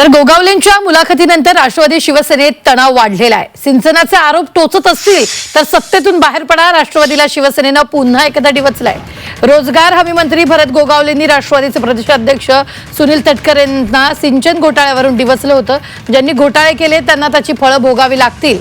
तर गोगावलेंच्या मुलाखतीनंतर राष्ट्रवादी शिवसेनेत तणाव वाढलेला आहे. सिंचनाचे आरोप टोचत असतील तर सत्तेतून बाहेर पडा. राष्ट्रवादीला शिवसेनेनं पुन्हा एकदा डिवचलाय. रोजगार हमी मंत्री भरत गोगावलेंनी राष्ट्रवादीचे प्रदेशाध्यक्ष सुनील तटकरेंना सिंचन घोटाळ्यावरून डिवचलं होतं. ज्यांनी घोटाळे केले त्यांना त्याची फळं भोगावी लागतील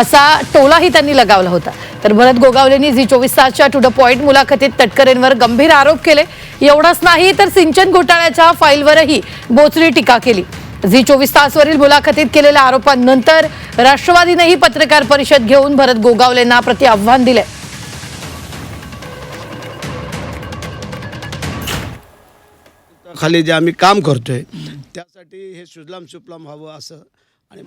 असा टोलाही त्यांनी लगावला होता. तर भरत गोगावलेंनी झी चोवीस तासच्या टू द पॉईंट मुलाखतीत तटकरेंवर गंभीर आरोप केले. एवढंच नाही तर सिंचन घोटाळ्याच्या फाईलवरही बोचरी टीका केली. झी चोवीस तासवरील मुलाखतीत केलेल्या आरोपांनंतर राष्ट्रवादीनेही पत्रकार परिषद घेऊन भरत गोगावलेंना प्रति आव्हान दिले. खाली जे आम्ही काम करतोय त्यासाठी हे सुजलाम सुफलाम व्हावं असं आणि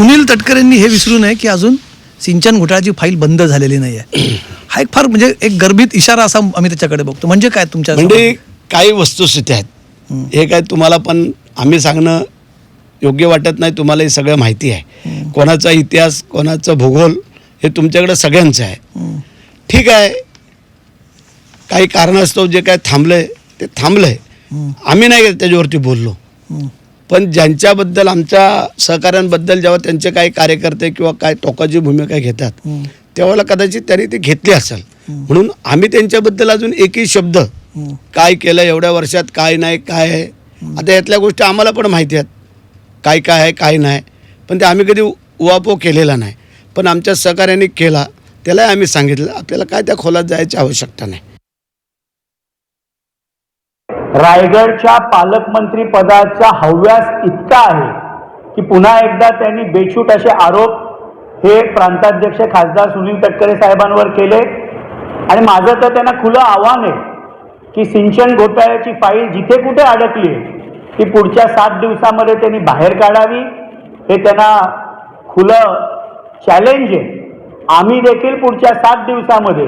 सुनील तटकरेंनी हे विसरू नये की अजून सिंचन घोटाळ्याची फाईल बंद झालेली नाही आहे हा एक फार म्हणजे एक गर्भित इशारा असा आम्ही त्याच्याकडे बघतो. म्हणजे काय तुमच्या म्हणजे काही वस्तुस्थिती आहेत. हे काय तुम्हाला पण आम्ही सांगणं योग्य वाटत नाही. तुम्हाला हे सगळं माहिती आहे. कोणाचा इतिहास कोणाचा भूगोल हे तुमच्याकडे सगळ्यांचं आहे. ठीक आहे. काही कारणास्तव जे काय थांबलंय ते थांबलंय. आम्ही नाही त्याच्यावरती बोललो. पण ज्यांच्याबद्दल आमच्या सहकाऱ्यांबद्दल जेव्हा त्यांचे काही कार्यकर्ते किंवा काय टोकाची भूमिका घेतात त्यावेळेला कदाचित त्यांनी ते घेतली असेल. म्हणून आम्ही त्यांच्याबद्दल अजून एकही शब्द काय केलं एवढ्या वर्षात काय नाही काय आहे? आता यातल्या गोष्टी आम्हाला पण माहिती आहेत. काय काय आहे काय नाही. पण ते आम्ही कधी उवापो केलेला नाही. पण आमच्या सहकार्याने केला त्यालाही आम्ही सांगितलं आपल्याला काय त्या खोलात जायची आवश्यकता नाही. रायगडच्या पालकमंत्री पदाचा हव्यास इतका आहे की पुन्हा एकदा त्यांनी बेछूट असे आरोप हे प्रांताध्यक्ष खासदार सुनील तटकरे साहेबांवर केले. आणि माझं तर त्यांना खुलं आव्हान आहे की सिंचन घोटाळ्याची फाईल जिथे कुठे अडकली आहे ती पुढच्या सात दिवसामध्ये त्यांनी बाहेर काढावी. हे त्यांना खुलं चॅलेंज आहे. आम्ही देखील पुढच्या सात दिवसामध्ये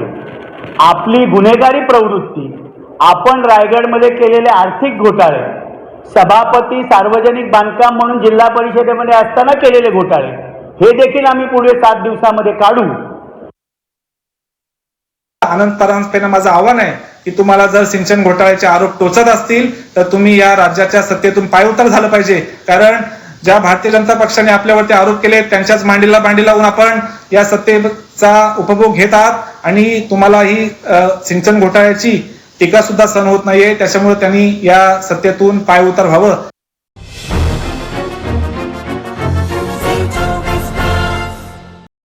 आपली गुन्हेगारी प्रवृत्ती आपण रायगडमध्ये केलेले आर्थिक घोटाळे सभापती सार्वजनिक बांधकाम म्हणून जिल्हा परिषदेमध्ये असताना केलेले घोटाळे हे देखील आम्ही पुढे सात दिवसामध्ये काढू. आनंद परांजपेनं माझं आव्हान आहे की तुम्हाला जर सिंचन घोटाळ्याचे आरोप टोचत असतील तर तुम्ही या राज्याच्या सत्तेतून पायउतार झालं पाहिजे. कारण ज्या भारतीय जनता पक्षाने आपल्यावरती आरोप केले त्यांच्याच मांडीला मांडी लावून आपण या सत्तेचा उपभोग घेत आहात. आणि तुम्हाला ही सिंचन घोटाळ्याची टीका सुद्धा सहन होत नाहीये. त्याच्यामुळे त्यांनी या सत्तेतून पायउतार व्हावं.